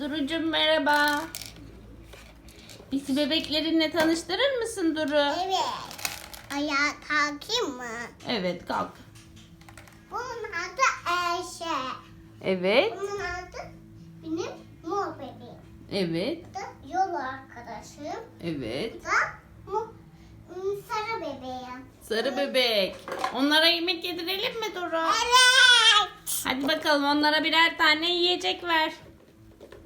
Duru'cum merhaba. Bizi bebeklerinle tanıştırır mısın Duru? Evet. Ayağa kalkayım mı? Evet kalk. Bunun adı Ayşe. Evet. Bunun adı benim mor bebeğim. Evet. Bu da yol arkadaşım. Evet. Bu da mu, ım, sarı bebeğim. Sarı bebek. Onlara yemek yedirelim mi Duru? Evet. Hadi bakalım onlara birer tane yiyecek ver.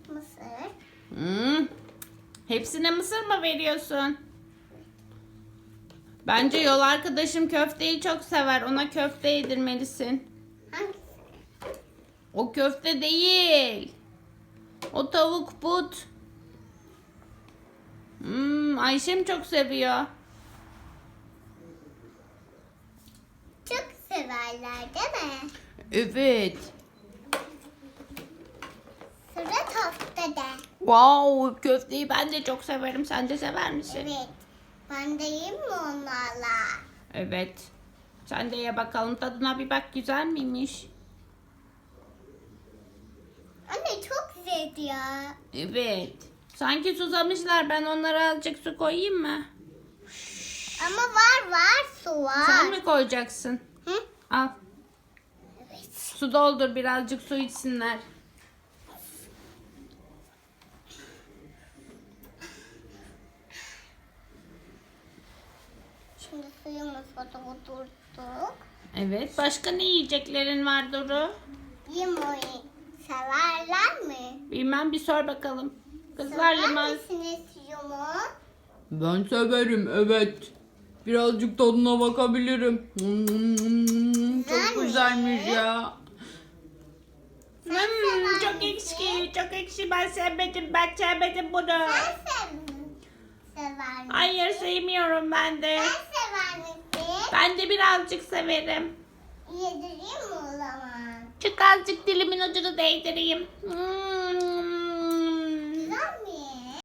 Mısır. Hmm. Hepsine mısır mı veriyorsun? Bence yol arkadaşım köfteyi çok sever. Ona köfte yedirmelisin. Hangisi? O köfte değil. O tavuk but. Hmm, Ayşem çok seviyor. Çok severler değil mi? Evet. Wow, köfteyi ben de çok severim. Sen de sever misin? Evet. Ben de yiyeyim mi onlarla? Evet. Sen de ye bakalım tadına bir bak güzel miymiş? Anne çok güzeldi ya. Evet. Sanki susamışlar. Ben onlara azıcık su koyayım mı? Ama var var su var. Sen mi koyacaksın? Hı? Al. Evet. Su doldur birazcık su içsinler. Şimdi suyumuzu doldurduk. Evet. Başka ne yiyeceklerin var Duru? Limonyu severler mi? Bilmem bir sor bakalım. Kızlar Sever limon. misiniz limon? Ben severim evet. Birazcık tadına bakabilirim. Hmm, Güzel çok mi? güzelmiş ya. Hmm, çok ekşi, çok ekşi. Ben sevmedim, ben sevmedim bunu. Sen sev sever misin? Hayır sevmiyorum ben de. Sen misin? Ben de birazcık severim. Yedireyim mi o zaman? Çık azıcık dilimin ucunu değdireyim. Hmm.